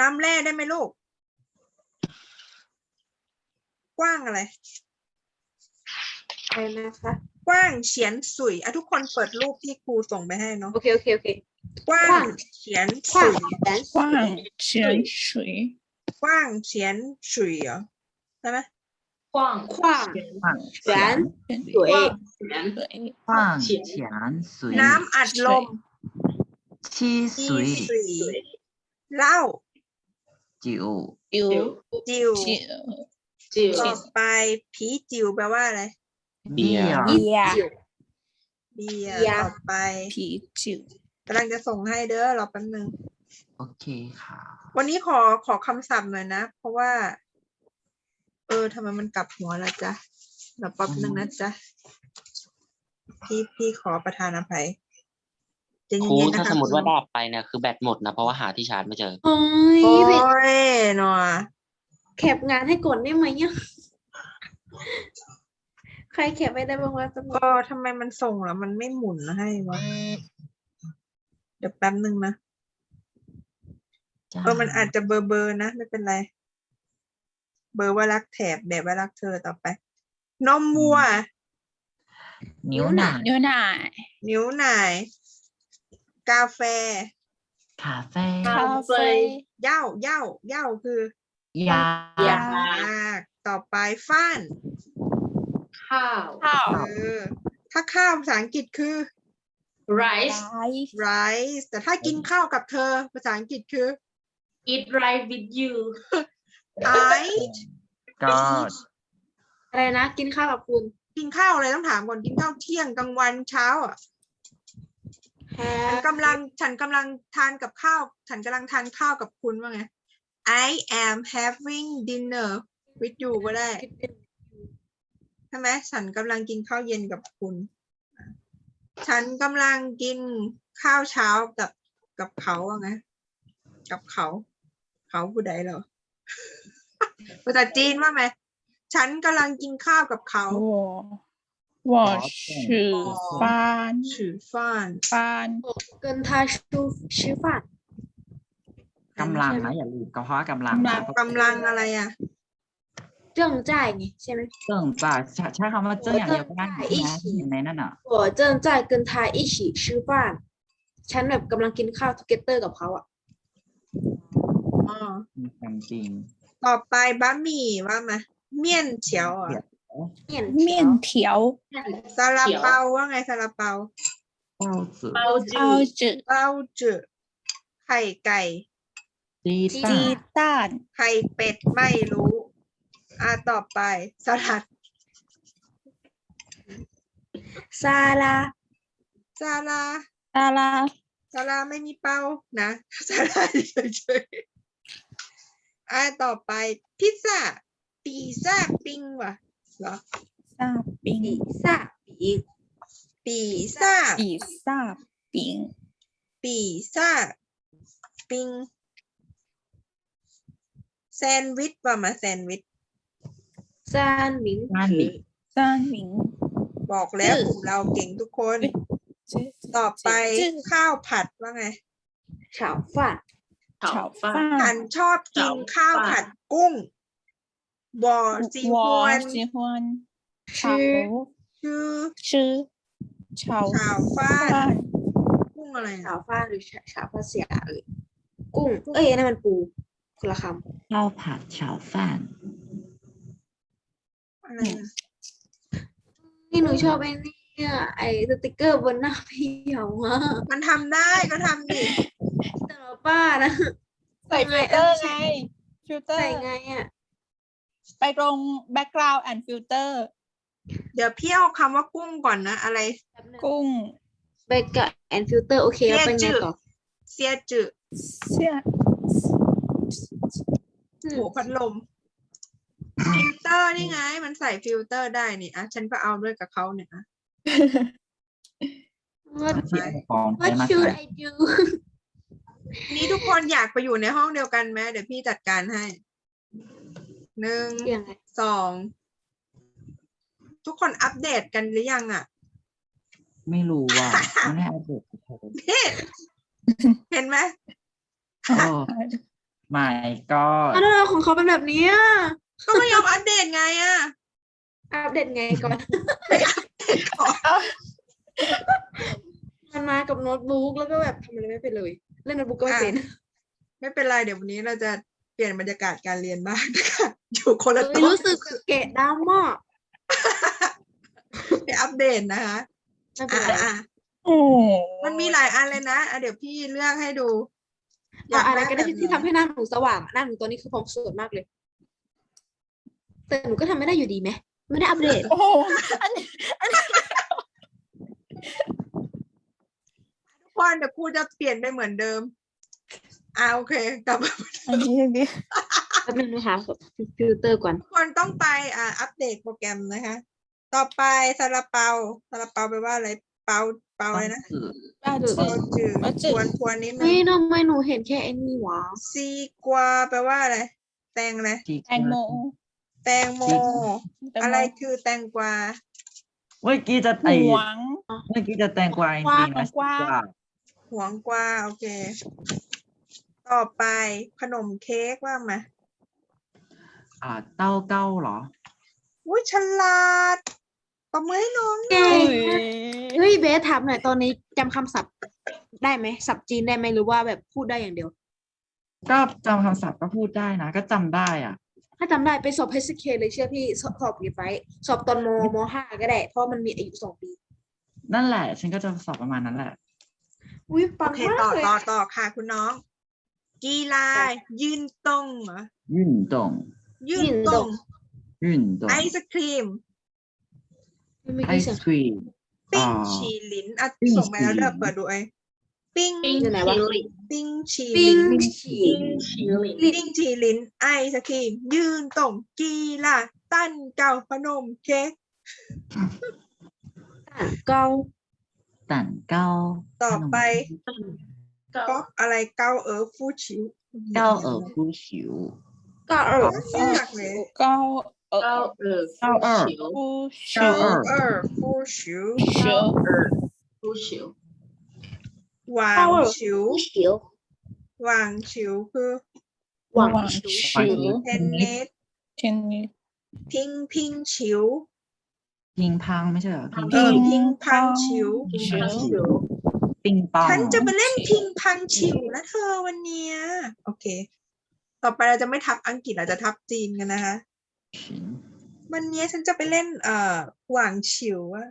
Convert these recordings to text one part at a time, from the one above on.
น้ำแร่ได้ไหมลูก กว้างอะไร อะไรนะคะ กว้างเฉียนสุยอ่ะทุกคนเปิดรูปที่ครูส่งไปให้เนาะ โอเคโอเคโอเค กว้าก ว้าง ง เฉียน ขว้า สุ ง ย แขน 逛泉水， กว้างเฉียนสุยเหรอใช่ไหม 晃ขว้าง 放แขน 泉สวย 圆水放泉水， น้ำอัดลม 汽 ที่ 水 สุยเหล้า จิวจิวจิวจิวจิวต่อไปผีจิวแปลว่าอะไรเบียร์เบียร์เบียร์ต่อไปผีจิวกำลังจะส่งให้เด้อเราแป๊บนึงโอเคค่ะ วันนี้ขอขอคำศัพท์หน่อยนะ เพราะว่า เออทำไมมันกลับหัวแล้วจ๊ะเราแป๊บนึงนะจ๊ะพี่พี่ขอประธานอภัย จะเย็นๆคูนะถ้าสมมติว่าดาบไปเนี่ยคือแบตหมดนะเพราะว่าหาที่ชาร์จไม่เจอ โอ้ยโอ้เวทยเนาะแคปงานให้กดได้ไหมเนี่ยใครแคปไม่ได้บ้างวะก็ทำไมมันส่งแล้วมันไม่หมุนให้วะเดี๋ยวแป๊บนึ่งนะเออมันอาจจะเบอร์เบอร์นะ ไม่เป็นไร เบอร์ว่ารักแถบแบบว่ารักเธอต่อไป นมวัว นิ้วหนานิ้วหน่ายนิ้วหนาย กาแฟคาเฟ่คาเฟ่เย้าเย้าเย้าคือยาอยาก ต่อไปฟ้านข้าวข้าวเออถ้าข้าวภาษาอังกฤษคือ rice rice แต่ถ้ากินข้าวกับเธอ ภาษาอังกฤษคือ eat rice with you I ก็อะไรนะ กินข้าวกับคุณ กินข้าวอะไรต้องถามก่อน กินข้าวเที่ยงกลางวันเช้าอะ ฉันกำลังฉันกำลังทานกับข้าว ฉันกำลังทานข้าวกับคุณว่าไง I am having dinner with you ก็ได้ใช่ไหมฉันกำลังกินข้าวเย็นกับคุณ ฉันกำลังกินข้าวเช้ากับกับเขาว่าไง กับเขา เขาผู้ใดเหรอภาษาจีนว่าไหม ฉันกำลังกินข้าวกับเขา 我我吃饭 ชื่อฟ้าน 饭跟他吃吃饭 กำลังนะอย่าลืมก็เพราะว่ากำลังนะ กำลังอะไรอ่ะ 正在ไงใช่ไหม เจิ่งจ้าใช้ใช้คำว่าเจิ่งอย่างเดียวก็ได้ อี นะ ก เห็นไหมนั่นน่ะ 我正在跟他一起吃饭ฉันแบบกำลังกินข้าว together กับเขาอะ อ๋อ มีความจริง ต่อไปบะหมี่ว่ามาเมี่ยนเฉียวอ่ะ 面面条、ซาลาเปาว่าไงซาลาเปา 包子、包子包子、 เต้าจืดไข่ไก่ 鸡鸡蛋、蛋、 ไข่เป็ดไม่รู้ อ่าต่อไปสลัด 沙拉 ซาลา 沙拉、 ซาลาไม่มีเป้านะ ซาลาเฉยๆอ่าต่อไป พิซซ่า ปีซ่าปิ้งว่ะ เหรอซาปิงปีซาปีปีซาปีาปิงปีาปิงแซนด์วิชว่ามแซนด์วิชซานหมิงนั่นนี่ซานหมิงบอกแล้วกลุ่มเราเก่งทุกคน ต่อไปข้าวผัดว่าไงฉาวฝัด เฉาฟ้า ฉันชอบกินข้าวผัดกุ้ง บอซีฮวน 我喜欢炒ชื่อ 吃炒 ชาวฟ้าน 饭。 กุ้งอะไรอ่ะ 炒饭หรือ炒炒ภาษาหรือกุ้ง เอ้ยนั่นมันปูคนละค ข้าวผัด炒饭 อะไรอ่ะ ำนี่หนูชอบไอ้เนี่ยไอ้สติกเกอร์บนหน้าพี่เหยามา มันทำได้ก็ทำดิ แต่ละป้านะ ใส่ฟิลเตอร์ไง ฟิลเตอ ใส่ ร์ ไงอ่ะ ไปตรง background and filter เดี๋ยวพี่เอาคำว่ากุ้งก่อนนะ อะไร กุ้งเบกกับแอนฟิลเตอร์โอเคแล้วเป็นไงต่อเสียจืดเสียหัวพัดลม ฟิลเตอร์นี่ไง มันใส่ฟิลเตอร์ได้นี่อะฉันก็เอาด้วยกับเขาเนี่ยอะ What ที่อุปกรณ์ใช้ What มา should ใส่ I do นี่ทุกคนอยากไปอยู่ในห้องเดียวกันไหมเดี๋ยวพี่จัดการให้ หนึ่งยังไงสองทุกคนอัปเดตกันหรือยังอะไม่รู้ว่าไม่ได้อัปเดตเฉยนี่เห็นไหมๆโอ้ไม่ก็อ้าวของเขาเป็นแบบนี้อะก็ไม่ยอมอัปเดตไงอะอัปเดตไงก่อนมันมากับโน้ตบุ๊กแล้วก็แบบทำอะไรไม่เป็นเลย เล่นโน้ตบุ๊กก็ไม่เป็น ไม่เป็นไรเดี๋ยววันนี้เราจะเปลี่ยนบรรยากาศการเรียนบ้างนะคะอยู่คนละเฮ้ยโต๊ะรู้สึกเกะดำอะไปอัปเดตนะคะไม่เป็นอะไรอะโอ้มันมีหลายอันเลยนะอะเดี๋ยวพี่เลือกให้ดูเอาอะไรก็ได้แบบที่ทำให้หน้าหนูสว่างหน้าหนูตัวนี้คือผมสวยมากเลย แต่หนูก็ทำไม่ได้อยู่ดีไหมไม่ได้อัปเดตโอ้โหอันนี้ทุกคนเดี๋ยวครูจะเปลี่ยนไปเหมือนเดิมอ่าโอเคกลับมา อันนี้อันนี้แป๊บนึงนะคะฟิลเตอร์ก่อน ทุกคนต้องไปอ่าอัปเดตโปรแกรมนะคะ ต่อไปซาลาเปาซาลาเปาแปลว่าอะไรเปาเปาอะไรนะคือป้าจืจืเปาดจืด เปาจืทดวนทวนนิดนึเฮ้งยทำไมหนูเห็นแค่ไอ้นี่วะซีกวาแปลว่าอะไรแตงอะไรที่แตงโมแตงโม แตงโมอะไรคือแตงกวาเมื่อกี้จะไอหวง เมื่อกี้จะแตงกวาจริงๆนะกวางหวงกวาโอเค ต่อไปขนมเค้กว่ามาอ่าเต้าเก้าเหรอ อุ้ยฉลาดตบมือให้น้องเก่งอุ้ยเฮ้ยเบสถามหน่อยตอนนี้จำคำศัพท์ได้ไหมศัพท์จีนได้ไหมหรือว่าแบบพูดได้อย่างเดียว ก็จำคำศัพท์ก็พูดได้นะ ก็จำได้อะ ถ้าจำได้ไปสอบ HSK เลยเชื่อพี่สอบสอบกี่ไฟท์สอบตอนมมห้าก็ได้ เพราะมันมีอายุสองปี นั่นแหละ ฉันก็จะสอบประมาณนั้นแหละ อุ้ยปัโองเค มาต่อกเลยต่อต่อค่ะคุณน้อง กีฬา ยืนตรงเหรอยื่นตรงยืนตรงยื่นตรงไอศครีมไม่ไอกี่ศเสียงครีมปิ้งอ่า ชีลิ้นอะปิ้งส่งไปแล้วชีเด้อลิ้นเปิดดูไอ้ปิ้งปิ้งอยู่ไหนวะชิลลิปิ้งชีปิ้ลิ้งนฉีปิ้งชิลลิปิ้งชีลิ้นไอศครีม ยืนตรงกีฬาตั้นเก่าขนมเค้กเกาตันเก้าต่อไปก็ ก๊อกอะไรเก้าเออฟูชิวเก้าเอ๋อผู้ฉิวเกาเออไม่ยากเลยเก้าเออเก้าเออเก้าเออชิวผู้ชิเก้าวเออฟูชิวเชิวเออผู้ชิวหวางชิวเฉียวหวางชิวคือหวังหวังชิวชิวเทนนิสเทนนิสพิงพิงชิวพิงพังไม่ใช่เหรอพิงเออพิงพังชิวชิวชิว ปิงปองฉันจะไปเล่นพิงพังชิวนะเธอวันเนี้ยโอเค ต่อไปเราจะไม่ทับอังกฤษเราจะทับจีนกันนะคะฉินวันนี้ฉันจะไปเล่น เอ่อหว่างชิวอะ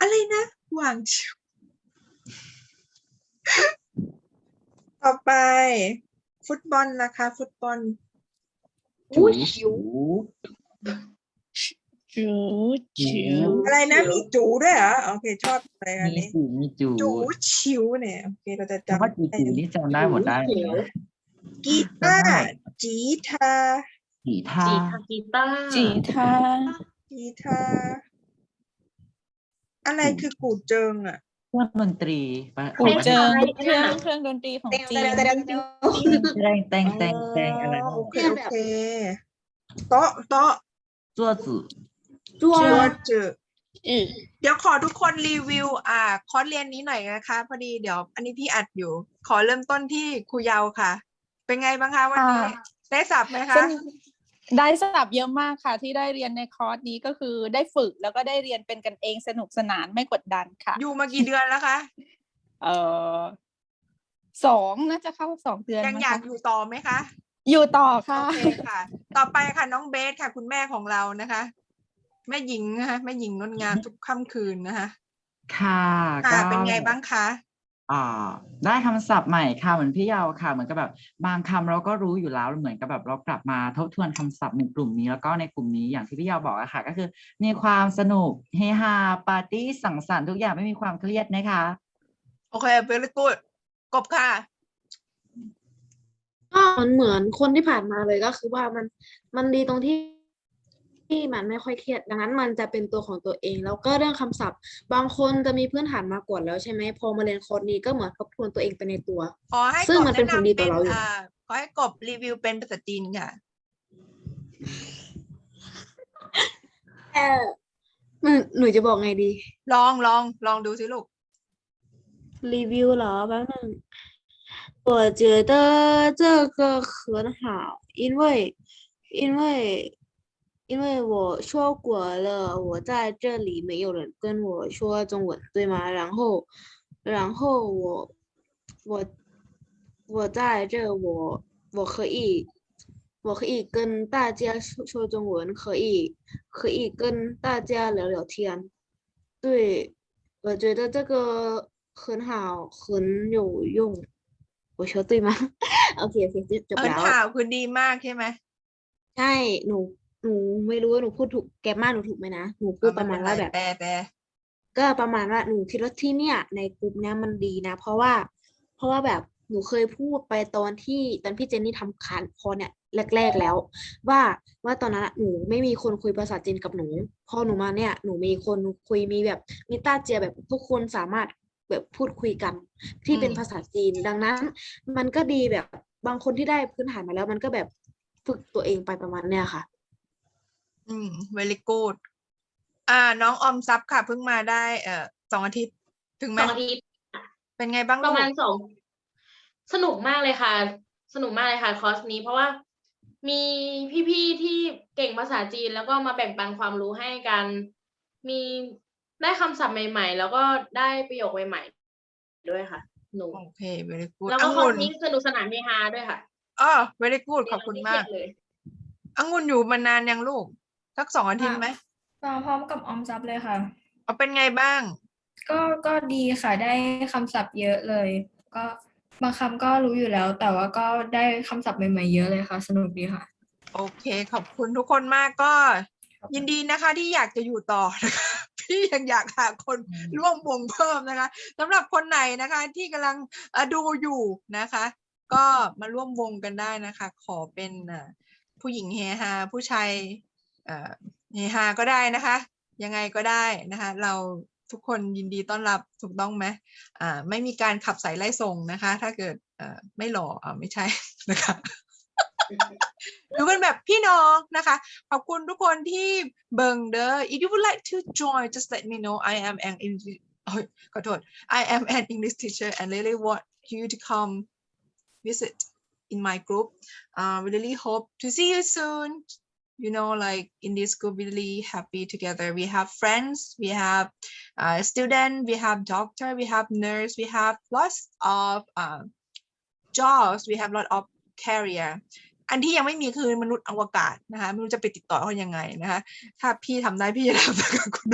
อะไรนะหว่างชิว ต่อไป ฟุตบอลนะคะ ฟุตบอลจูฉิว จูชิวอะไรนะมีจูด้วยเหรอโอเค ชอบอะไรอันมีนี้จูมีจูจูชิวเนี่ยโอเคเราจะเพราะจำว่าจูจูนี่จำได้หมดได้เลยนะกีตาร์จีทากีท่าจีตากีตาร์จีทากีตาร์อะไรคือกูเจิงอะเครื่องดนตรีปะกูเจอเครื่องเครื่องดนตรีของเต็งจีเต็นงเต็งเต็งแตงแตงแตงแตงอะไรอ๋อนั่นโอเคน่ะโอเคโต๊ะโต๊ะจั่วจือ จัวจัวจืออือเดี๋ยวขอทุกคนรีวิว อ่า คอร์สเรียนนี้หน่อยนะคะ พอดีเดี๋ยว อันนี้พี่อัดอยู่ ขอเริ่มต้นที่ครูเยาค่ะ เป็นไงบ้างคะวันนี้ ได้สับไหมคะซึ่งได้สลับเยอะมากค่ะที่ได้เรียนในคอร์สนี้ก็คือได้ฝึกแล้วก็ได้เรียนเป็นกันเองสนุกสนานไม่กดดันค่ะ อยู่มากี่เดือนแล้วคะเออสองน่าจะเข้าสองเดือนยังมั้งอยากคะอยู่ต่อไหมคะ อยู่ต่อค่ะโอเคค่ะ ต่อไปค่ะน้องเบสค่ะ คุณแม่ของเรานะคะ แม่หญิงนะคะแม่หญิงงดงามทุกค่ำคืนนะคะค่ะค่ะก็เป็นไงบ้างคะอ่าได้คำศัพท์ใหม่ค่ะเหมือนพี่เยาวค่ะ เหมือนกับแบบบางคำเราก็รู้อยู่แล้วเหมือนกับแบบเรากลับมาทบทวนคำศัพท์ในกลุ่มนี้แล้วก็ในกลุ่มนี้อย่างที่พี่เยาวบอกอะค่ะ ก็คือ มีความสนุกเฮฮาปาร์ตี้สังสรรค์ทุกอย่างไม่มีความเครียดนะคะ โอเค very good กบค่ะ ก็มันเหมือนคนที่ผ่านมาเลยก็คือว่ามันมันดีตรงที่ ที่มันไม่ค่อยเครียด ดังนั้นมันจะเป็นตัวของตัวเอง แล้วก็เรื่องคำศัพท์ บางคนจะมีพื้นฐานมาก่อนแล้วใช่ไหมพอมาเรียนคอร์สนี้ก็เหมือนทบทวนตัวเองไปในตัว ขอให้ ซึ่ง กบ มันเป็น แะ ผลดีต่อเราอยู่ อ่าขอให้กบรีวิวเป็นภาษาจีนค่ะ เออหนูหนูจะบอกไงดี ลองลองลองดูสิลูก รีวิวเหรอแป๊บนึง 我觉得这个很好，因为因为 因为我说过了，我在这里没有人跟我说中文，对吗？然后然后我我我在这我我可以我可以跟大家说说中文，可以可以跟大家聊聊天。对，我觉得这个很好，很有用。我说对吗？โอเคโอเคจบ เอิน แล้ว ข่าวคือดีมากใช่ไหม ใช่หนู หนูไม่รู้ว่าหนูพูดถูกแกมมาหนูถูกไหมนะหนูพูดเอประมาณไเป็ว่าไรแบบแปลแปลก็ประมาณว่าหนูคิดว่าที่เนี่ย ในกลุ่มเนี้ยมันดีนะ เพราะว่า เพราะว่าแบบหนูเคยพูดไปตอนที่ตอนพี่เจนนี่ทำคานคอร์สเนี่ยแรก ๆแล้ว ว่าว่าตอนนั้นอะหนูไม่มีคนคุยภาษาจีนกับหนูพอหนูมาเนี่ยหนูมีคนคุยมีแบบมีต้าเจียแบบทุกคนสามารถแบบพูดคุยกันที่เป็นภาษาจีนดังนั้น มันก็ดีแบบบางคนที่ได้พื้นฐานมาแล้ว มันก็แบบฝึกตัวเองไปประมาณเนี้ยค่ะ อืม very good อ่า น้องออมทรัพย์ค่ะเพิ่งมาได้ เอ่อสองอาทิตย์ถึงไหมสองอาทิตย์เป็นไงบ้างปลูระกมาณสองสนุกมากเลยค่ะ สนุกมากเลยค่ะ คอร์สนี้เพราะว่ามีพี่ๆที่เก่งภาษาจีน แล้วก็มาแบ่งปันความรู้ให้กัน มีได้คำศัพท์ใหม่ ๆ แล้วก็ได้ประโยคใหม่ๆด้วยค่ะ หนู โอเค very good แล้วอก็คองุ่ร์สนนี้สนุกสนานเฮฮาด้วยค่ะอ๋อ very good ขอบคุณมากเรียนไม่เครียดเลย องุ่นอยู่มานานยังลูก สักสองอาทิตย์ไหมมาพร้อมกับออมทรัพย์เลยค่ะ เอาเป็นไงบ้าง ก็ก็ดีค่ะได้คำศัพท์เยอะเลย ก็บางคำก็รู้อยู่แล้ว แต่ว่าก็ได้คำศัพท์ใหม่ๆเยอะเลยค่ะ สนุกดีค่ะ โอเค ขอบคุณทุกคนมากก็ยินดีนะคะที่อยากจะอยู่ต่อนะคะ พี่ยังอยากหาคน ร่วมวงเพิ่มนะคะสำหรับคนไหนนะคะที่กำลังเอ่อดูอยู่นะคะ ก็มาร่วมวงกันได้นะคะ ขอเป็นเอ่อผู้หญิงเฮฮาผู้ชาย เฮฮาก็ได้นะคะ ยังไงก็ได้นะคะ เราทุกคนยินดีต้อนรับถูกต้องไหมไม่มีการขับสายไล่ส่งนะคะ ถ้าเกิดไม่หล่ออ่าไม่ใช่นะคะดูกันแบบพี่น้องนะคะ ขอบคุณทุกคนที่เบิงเด้อ if you would like to join just let me know I am an English ขอโทษ I am an English teacher and really want you to come visit in my group uh, really hope to see you soon you know like in this group really happy together we have friends we have uh, student we have doctor we have nurse we have lots of uh, jobs we have lot of career อันที่ยังไม่มีคือมนุษย์อวกาศนะคะไม่รู้จะไปติดต่อเขายังไงนะคะถ้าพี่ทำได้พี่จะทำกับคุณ